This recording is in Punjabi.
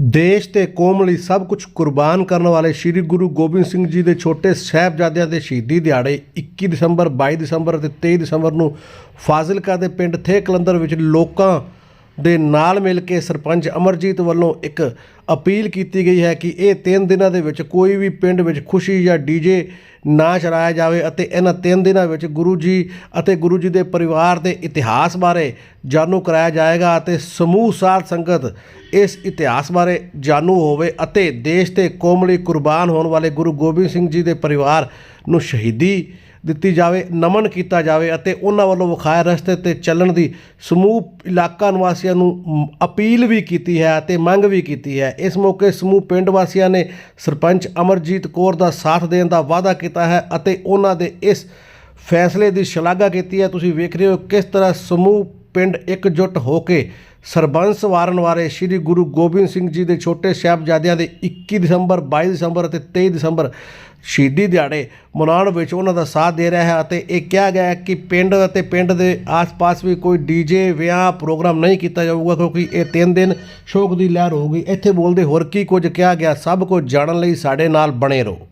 ਦੇਸ਼ ਤੇ ਕੌਮ ਲਈ ਸਭ ਕੁਝ ਕੁਰਬਾਨ ਕਰਨ ਵਾਲੇ ਸ੍ਰੀ ਗੁਰੂ ਗੋਬਿੰਦ ਸਿੰਘ ਜੀ ਦੇ ਛੋਟੇ ਸਾਹਿਬਜ਼ਾਦਿਆਂ ਦੇ ਸ਼ਹੀਦੀ ਦਿਹਾੜੇ 21 ਦਸੰਬਰ 22 ਦਸੰਬਰ ਅਤੇ 23 ਦਸੰਬਰ ਨੂੰ ਫਾਜ਼ਿਲਕਾ ਦੇ ਪਿੰਡ ਥੇ ਕਲੰਦਰ ਵਿੱਚ ਲੋਕਾਂ ਦੇ ਨਾਲ ਮਿਲ ਕੇ ਸਰਪੰਚ ਅਮਰਜੀਤ ਵੱਲੋਂ ਇੱਕ ਅਪੀਲ ਕੀਤੀ ਗਈ ਹੈ ਕਿ ਇਹ ਤਿੰਨ ਦਿਨਾਂ ਦੇ ਵਿੱਚ ਕੋਈ ਵੀ ਪਿੰਡ ਵਿੱਚ ਖੁਸ਼ੀ ਜਾਂ ਡੀਜੇ ਨਾ ਚਲਾਇਆ ਜਾਵੇ ਅਤੇ ਇਹਨਾਂ ਤਿੰਨ ਦਿਨਾਂ ਵਿੱਚ ਗੁਰੂ ਜੀ ਅਤੇ ਗੁਰੂ ਜੀ ਦੇ ਪਰਿਵਾਰ ਦੇ ਇਤਿਹਾਸ ਬਾਰੇ ਜਾਣੂ ਕਰਾਇਆ ਜਾਏਗਾ ਅਤੇ ਸਮੂਹ ਸਾਧ ਸੰਗਤ ਇਸ ਇਤਿਹਾਸ ਬਾਰੇ ਜਾਣੂ ਹੋਵੇ ਅਤੇ ਦੇਸ਼ ਤੇ ਕੌਮ ਲਈ ਕੁਰਬਾਨ ਹੋਣ ਵਾਲੇ ਗੁਰੂ ਗੋਬਿੰਦ ਸਿੰਘ ਜੀ ਦੇ ਪਰਿਵਾਰ ਨੂੰ ਸ਼ਹੀਦੀ ਦਿੱਤੀ ਜਾਵੇ, ਨਮਨ ਕੀਤਾ ਜਾਵੇ ਅਤੇ ਉਹਨਾਂ ਵੱਲੋਂ ਵਿਖਾਏ ਰਸਤੇ ਤੇ ਚੱਲਣ ਦੀ ਸਮੂਹ ਇਲਾਕਾ ਨਿਵਾਸੀਆਂ ਨੂੰ ਅਪੀਲ ਵੀ ਕੀਤੀ ਹੈ ਅਤੇ ਮੰਗ ਵੀ ਕੀਤੀ ਹੈ। ਇਸ ਮੌਕੇ ਸਮੂਹ ਪਿੰਡ ਵਾਸੀਆਂ ਨੇ ਸਰਪੰਚ ਅਮਰਜੀਤ ਕੌਰ ਦਾ ਸਾਥ ਦੇਣ ਦਾ ਵਾਅਦਾ ਕੀਤਾ। ਕੀਤਾ ਹੈ ਅਤੇ ਉਹਨਾਂ ਦੇ ਇਸ ਫੈਸਲੇ ਦੀ ਸ਼ਲਾਘਾ ਕੀਤੀ ਹੈ। ਤੁਸੀਂ ਵੇਖ ਰਹੇ ਹੋ ਕਿਸ ਤਰ੍ਹਾਂ ਸਮੂਹ ਪਿੰਡ ਇਕਜੁੱਟ ਹੋ ਕੇ ਸਰਬੰਸ ਵਾਰਨ ਵਾਲੇ ਸ੍ਰੀ ਗੁਰੂ ਗੋਬਿੰਦ ਸਿੰਘ ਜੀ ਦੇ ਛੋਟੇ ਸਾਹਿਬਜ਼ਾਦਿਆਂ ਦੇ 21 ਦਸੰਬਰ 22 ਦਸੰਬਰ ਅਤੇ 23 ਦਸੰਬਰ ਸ਼ਹੀਦੀ ਦਿਹਾੜੇ ਮਨਾਉਣ ਵਿੱਚ ਉਹਨਾਂ ਦਾ ਸਾਥ ਦੇ ਰਿਹਾ ਹੈ ਅਤੇ ਇਹ ਕਿਹਾ ਗਿਆ ਹੈ ਕਿ ਪਿੰਡ ਅਤੇ ਪਿੰਡ ਦੇ ਆਸ-ਪਾਸ ਵੀ ਕੋਈ ਡੀਜੇ ਵਿਆਹ ਪ੍ਰੋਗਰਾਮ ਨਹੀਂ ਕੀਤਾ ਜਾਊਗਾ ਕਿਉਂਕਿ ਇਹ ਤਿੰਨ ਦਿਨ ਸ਼ੋਕ ਦੀ ਲਹਿਰ ਹੋਊਗੀ ਇੱਥੇ ਬੋਲਦੇ ਹੋਰ ਕੀ ਕੁਝ ਕਿਹਾ ਗਿਆ, ਸਭ ਕੁਝ ਜਾਣਨ ਲਈ ਸਾਡੇ ਨਾਲ ਬਣੇ ਰਹੋ।